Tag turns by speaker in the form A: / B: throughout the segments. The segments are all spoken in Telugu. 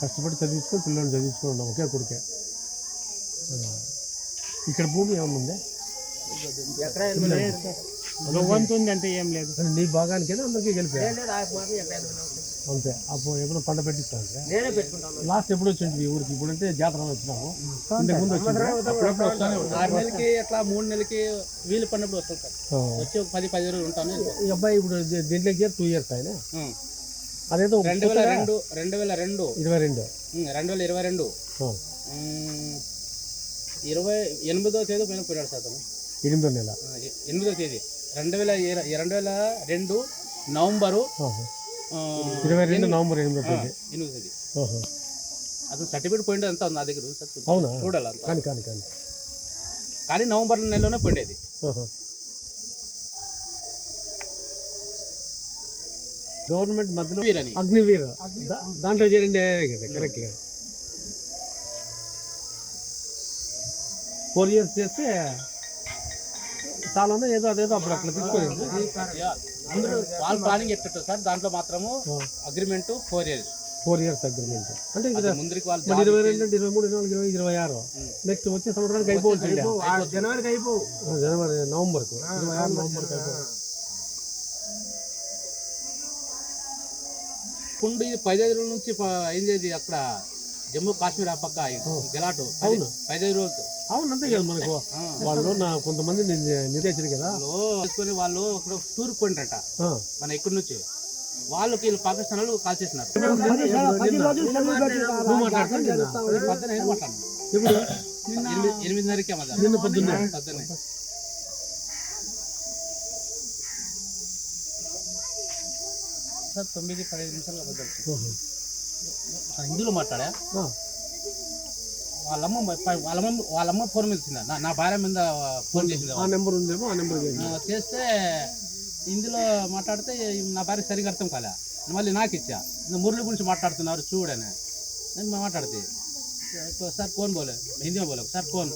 A: కష్టపడి చదివించుకొని పిల్లల్ని చదివించుకొని ఉన్నాం ఒకే కొడుకే. ఇక్కడ భూమి ఏమన్నా ఉందా
B: వంతు ఉంది అంతే ఏం లేదు.
A: అంటే నీ భాగానికైనా అందరికీ గెలిపా అంతే. అప్పుడు ఎప్పుడు పంట పెట్టిస్తాను
C: నేనే పెట్టుకుంటాను.
A: లాస్ట్ ఎప్పుడు వచ్చింది ఈ ఊరికి. ఇప్పుడు అంటే జాతర వచ్చినాము. ఇంతకు ముందు వచ్చింది.
B: ఆరు నెలలకి అట్లా మూడు నెలలకి వీలు పడినప్పుడు వస్తుంది సార్ వచ్చి ఒక పది పది రోజులు ఉంటాను.
A: ఈ అబ్బాయి ఇప్పుడు దీ- దీంట్లోకి టూ ఇయర్స్ ఆయన. అదేదో
B: రెండు వేల రెండు రెండు వేల రెండు.
A: ఇరవై రెండు.
B: రెండు వేల ఇరవై రెండు. ఇరవై ఎనిమిదో తేదీ పైన పోయాడు సార్ అతను.
A: ఎనిమిదో నెల.
B: ఎనిమిదో తేదీ. రెండు వేల రెండు వేల రెండు నవంబరు
A: ఇరవై రెండు నవంబర్ ఎనిమిదో తేదీ.
B: ఎనిమిదో తేదీ. అతను సర్టిఫికేట్ పోయింది అంతా ఉంది నా దగ్గర? చూడాలి అంతా
A: కానీ కానీ కానీ.
B: కానీ నవంబర్ నెలలోనే పోయిండేది.
A: గవర్నమెంట్ మధ్యలో అగ్నివీర్. దాంట్లో చేరండి కరెక్ట్ ఫోర్ ఇయర్స్ చేస్తే చాలా ఏదో అదేదో అప్పుడు అట్లా తీసుకోలేదు
B: అందరూ వాళ్ళ ప్లానింగ్ ఎట్టు సార్ దాంట్లో మాత్రము agreement four years
A: four years agreement అంటే ఇరవై రెండు అంటే ఇరవై మూడు ఇరవై నాలుగు ఇరవై ఇరవై ఆరు. నెక్స్ట్ వచ్చే సంవత్సరానికి అయిపోవచ్చు
C: జనవరికి అయిపో
A: జనవరి నవంబర్కు. ఇరవై ఆరు నవంబర్కి అయిపోతుంది
B: పుండు ఇది పదిహేను రోజుల నుంచి అయింది అక్కడ జమ్మూ కాశ్మీర్ ఆ పక్క గెలాటు.
A: అవును.
B: పదిహేను రోజులు
A: అవును అంతే కదా మనకు. వాళ్ళు నా కొంతమంది నిర్దేశారు కదా.
B: తీసుకొని వాళ్ళు అక్కడ టూర్ పోయింటారట
A: ఆ.
B: మన ఇక్కడి నుంచి. వాళ్ళకి వీళ్ళు పాకిస్తాన్ వాళ్ళు కాల్ చేసినారు. ఎనిమిదిన్నరకే.
A: నిన్న పొద్దున్నే.
B: సార్ తొమ్మిది పదిహేను నిమిషాలు అబద్ధాలు
A: ఓహో.
B: ఆ, హిందీలో మాట్లాడా
A: ఆ.
B: వాళ్ళమ్మ ప- వాళ్ళమ్మ వాళ్ళమ్మ ఫోన్ మీద ఇచ్చిందా నా నా భార్య మీద ఫోన్ చేసింది
A: ఆ నెంబర్ ఉందేమో ఆ నెంబర్
B: ఆ, చేస్తే హిందీలో మాట్లాడితే నా భార్య సరిగా అర్థం కాలే మళ్ళీ నాకు ఇచ్చా ఇంకా మురళి గురించి మాట్లాడుతున్నారు చూడని నేను మాట్లాడితే तो सर कौन बोले हिंदी में बोले सर कौन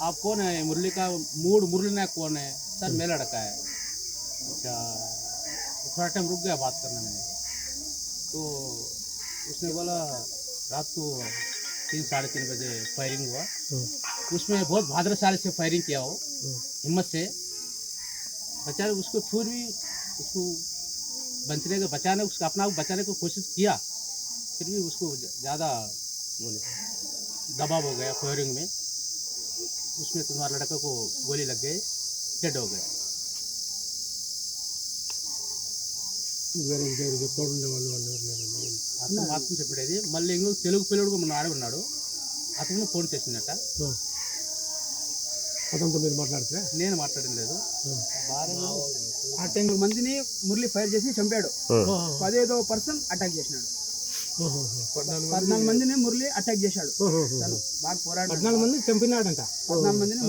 B: आप कौन है मुरली का मूड मुरली नायक कौन है सर मेरा लड़का है अच्छा थोड़ा टाइम रुक गया बात करने में। तो उसने बोला रात को तीन साढ़े तीन बजे फायरिंग हुआ। उसमें बहुत भाद्रशाली से फायरिंग किया हो हिम्मत से। बेचारे उसको फिर भी उसको बचने के बचाने उसको अपना आप बचाने की कोशिश किया फिर भी उसको ज़्यादा बोले दबाव हो गया फायरिंग में। उसमें तुम्हारे लड़के को गोली लग गई डेड हो गए
A: వేరే ఉండే వాళ్ళు
B: అతను మాత్రం చెప్పేది మళ్ళీ ఇంకో తెలుగు పిల్లడు మన ఆడ ఉన్నాడు. అతను ఫోన్ చేసిందట.
A: అతనితో మీరు మాట్లాడితే?
B: నేను మాట్లాడడం లేదు.
C: ఆ. టెన్ మందిని మురళి ఫైర్ చేసి చంపాడు. పదేదో పర్సన్ అటాక్ చేసినాడు. పద్నాలుగు మందిని మురళి అటాక్ చేశాడు. బాగా పోరాడు
A: పద్నాలుగు మంది చంపినాడంట.
C: పద్నాలుగు మందిని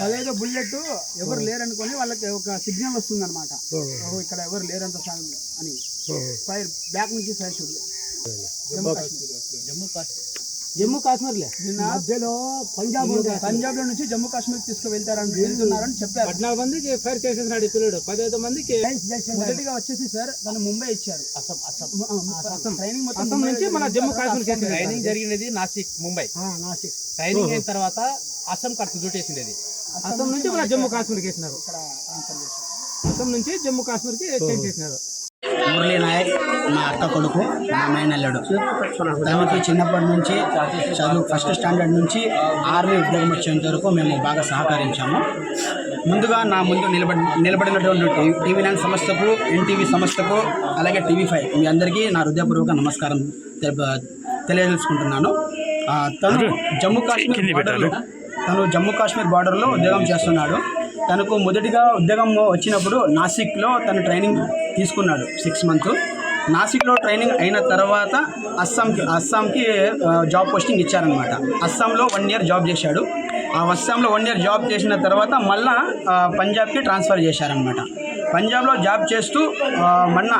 C: పదహైదు బుల్లెట్ ఎవరు లేరనుకొని వాళ్ళకి ఒక సిగ్నల్ వస్తుంది అనమాట ఇక్కడ ఎవరు లేరంత అని. ఫైర్ బ్యాక్ నుంచి ఫైర్ షూట్ జమ్మూ కాశ్మీర్. జమ్మూ కాశ్మీర్. జమ్మూ కాశ్మీర్లే నిన్న మధ్యలో పంజాబ్ పంజాబ్లో నుంచి జమ్మూ కాశ్మీర్ తీసుకువెళ్తారని వెళ్తున్నారని చెప్పారు.
A: పద్నాలుగు మందికి ఫైర్ చేసేసినాడు పిల్లడు. పదహైదు మందికి
C: మొదటిగా వచ్చేసి సార్ దాన్ని ముంబై ఇచ్చారు.
B: అసం
C: అసం ట్రైనింగ్ మొత్తం
A: నుంచి మన జమ్మూ కాశ్మీర్
B: ట్రైనింగ్ జరిగినది నాసిక్ ముంబై.
C: నాసిక్.
B: ట్రైనింగ్ అయిన తర్వాత అసం కట్టు డ్యూటీ
A: అసమ్ నుంచి మన జమ్మూ కాశ్మీర్కి వేసినారు. అసమ్ నుంచి జమ్మూ కాశ్మీర్కి చేంజ్ చేసినారు.
D: మురళీ నాయక్. మా అక్క కొడుకు మా మేనల్లుడు. తనకి చిన్నప్పటి నుంచి చదువు ఫస్ట్ స్టాండర్డ్ నుంచి ఆర్మీ ఉద్యోగం వచ్చేంత వరకు మేము బాగా సహకరించాము. ముందుగా నా ముందు నిలబడి నిలబడినటువంటి టీవీ నైన్ సంస్థకు ఎన్టీవీ సంస్థకు అలాగే టీవీ ఫైవ్ మీ అందరికీ నా హృదయపూర్వక నమస్కారం తెలియజేసుకుంటున్నాను. తను జమ్మూ కాశ్మీర్ బార్డర్లో తను జమ్మూ కాశ్మీర్ బార్డర్లో ఉద్యోగం చేస్తున్నాడు. తనకు మొదటిగా ఉద్యోగం వచ్చినప్పుడు నాసిక్లో తను ట్రైనింగ్ తీసుకున్నాడు సిక్స్ మంత్ నాసిక్లో ట్రైనింగ్ అయిన తర్వాత అస్సాంకి అస్సాంకి జాబ్ పోస్టింగ్ ఇచ్చారనమాట అస్సాంలో వన్ ఇయర్ జాబ్ చేశాడు. ఆ అస్సాంలో వన్ ఇయర్ జాబ్ చేసిన తర్వాత మళ్ళా పంజాబ్కి ట్రాన్స్ఫర్ చేశారనమాట పంజాబ్లో జాబ్ చేస్తూ మొన్న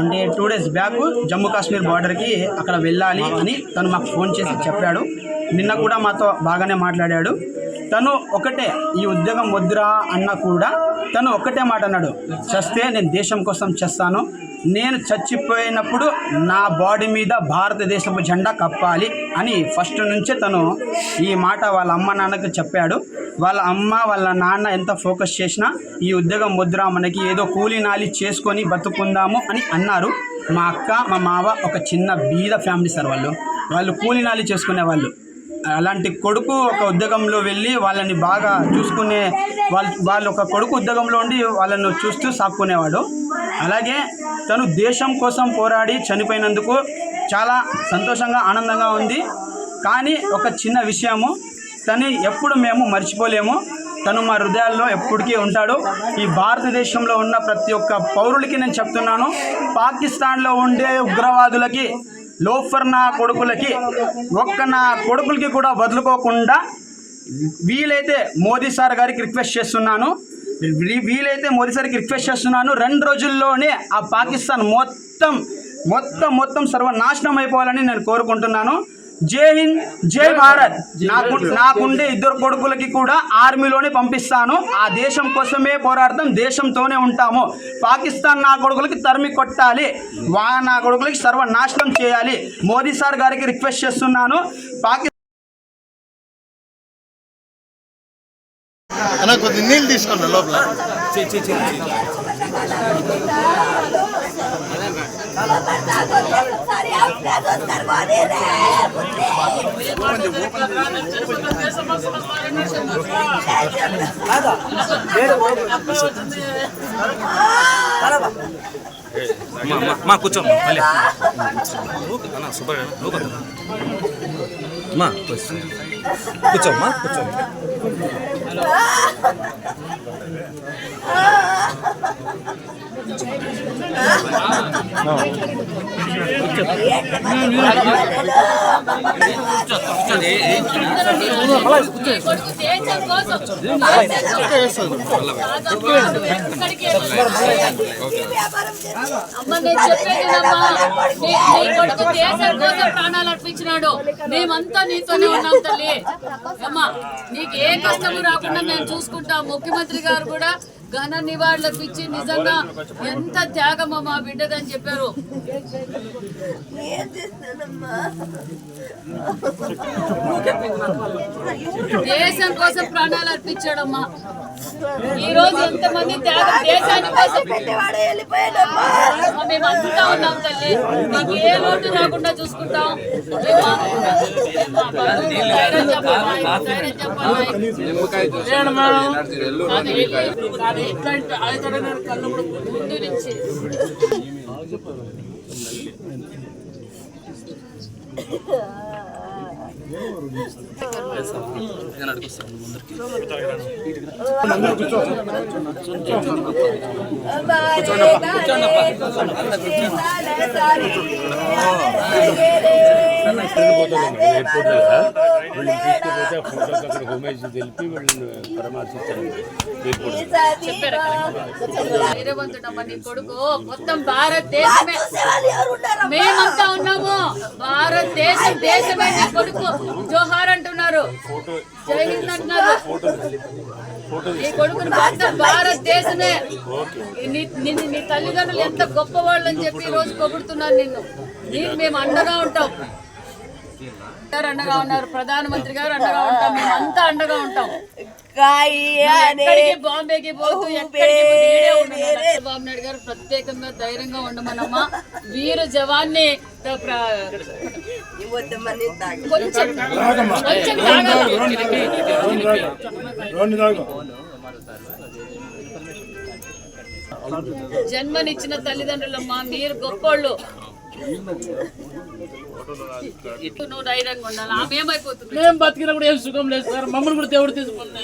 D: అంటే two days back Jammu Kashmir బార్డర్కి అక్కడ వెళ్ళాలి అని తను మాకు ఫోన్ చేసి చెప్పాడు. నిన్న కూడా మాతో బాగానే మాట్లాడాడు. తను ఒకటే ఈ ఉద్యోగం వద్దురా అన్నా కూడా తను ఒక్కటే మాట అన్నాడు. చేస్తే నేను దేశం కోసం చేస్తాను. నేను చచ్చిపోయినప్పుడు నా బాడీ మీద భారతదేశపు జెండా కప్పాలి అని ఫస్ట్ నుంచే తను ఈ మాట వాళ్ళ అమ్మ నాన్నకు చెప్పాడు. వాళ్ళ అమ్మ వాళ్ళ నాన్న ఎంత ఫోకస్ చేసినా ఈ ఉద్యోగం ముద్ర మనకి ఏదో కూలి నాలి చేసుకొని బతుకుందాము అని అన్నారు. మా అక్క మా మావ ఒక చిన్న బీద ఫ్యామిలీ సార్ వాళ్ళు. వాళ్ళు కూలీ నాలి చేసుకునే వాళ్ళు అలాంటి కొడుకు ఒక ఉద్యోగంలో వెళ్ళి వాళ్ళని బాగా చూసుకునే వాళ్ళు వాళ్ళు ఒక కొడుకు ఉద్యోగంలో ఉండి వాళ్ళను చూస్తూ సాక్కునేవాడు. అలాగే తను దేశం కోసం పోరాడి చనిపోయినందుకు చాలా సంతోషంగా ఆనందంగా ఉంది. కానీ ఒక చిన్న విషయము తను ఎప్పుడు మేము మర్చిపోలేము. తను మా హృదయాల్లో ఎప్పటికీ ఉంటాడు. ఈ భారతదేశంలో ఉన్న ప్రతి ఒక్క పౌరులకి నేను చెప్తున్నాను పాకిస్తాన్లో ఉండే ఉగ్రవాదులకి లోఫర్ నా కొడుకులకి ఒక్క నా కొడుకులకి కూడా వదులుకోకుండా వీలైతే మోదీ సార్ గారికి రిక్వెస్ట్ చేస్తున్నాను. వీలైతే మోదీ సార్కి రిక్వెస్ట్ చేస్తున్నాను. రెండు రోజుల్లోనే ఆ పాకిస్తాన్ మొత్తం మొత్తం మొత్తం సర్వనాశనం అయిపోవాలని నేను కోరుకుంటున్నాను. జై హింద్ జై భారత్. నాకు నాకుండే ఇద్దరు కొడుకులకి కూడా ఆర్మీలోనే పంపిస్తాను. ఆ దేశం కోసమే పోరాడతాం దేశంతోనే ఉంటాము. పాకిస్తాన్ నా కొడుకులకి తరిమి కొట్టాలి. వా నా కొడుకులకి సర్వనాశనం చేయాలి. మోదీ సార్ గారికి రిక్వెస్ట్ చేస్తున్నాను. పాకి
E: అన్న కొద్ది నీళ్ళు తీసుకోండి లోపల.
F: మా మా కూర్చోమ్మా మళ్ళీ అన్న సూపర్ మా కూర్చోమ్మా కూర్చోమ్మా
G: కొడుకు ప్రాణాలు అర్పించినాడు. మేమంతా నీతోనే ఉన్నాం తల్లి. అమ్మా నీకు ఏ కష్టము రాకుండా మేము చూసుకుంటాం. ముఖ్యమంత్రి గారు కూడా ఘన నివాళులకు ఇచ్చి నిజంగా ఎంత త్యాగమో మా బిడ్డదని చెప్పారు. దేశం కోసం ప్రాణాలు అర్పించాడమ్మా. ఈ రోజు ఎంతమంది త్యాగం దేశాని కోసం అమ్మా, మేము అంతా ఉన్నాం తల్లి. నీకు ఏ లోటు రాకుండా చూసుకుంటాం. ఏమ్మా? ఏమ్మా, హోమేజ్ తెలిపి ధైర్యం చెప్పమ్మా. కొడుకు. మొత్తం భారతదేశమే. మేమంతా ఉన్నాము. భారతదేశం దేశమే నీ కొడుకు జోహార్ అంటున్నారు. జై హింద్ అంటున్నారు. నీ కొడుకుని భారతదేశమే నీ నిన్ను నీ తల్లిదండ్రులు ఎంత గొప్పవాళ్ళు అని చెప్పి ఈ రోజు పొగుడుతున్నారు నిన్ను. నీకు మేము అండగా ఉంటాం. గారు అండగా ఉన్నారు. ప్రధానమంత్రి గారు అండగా ఉంటాం. మేము అంతా అండగా ఉంటాం. బాంబేకి పోతూ. చంద్రబాబు నాయుడు గారు ప్రత్యేకంగా ధైర్యంగా ఉండమనమ్మా వీరు జవాన్ని తాగాలి. జన్మనిచ్చిన తల్లిదండ్రులమ్మా మీరు గొప్పోళ్ళు. నువ్వు ధైర్యంగా ఉండాలి. ఆమె ఏమైపోతుంది?
H: మేము బతికినప్పుడు ఏం సుఖం లేదు సార్. మమ్మల్ని కూడా దేవుడు తీసుకున్నా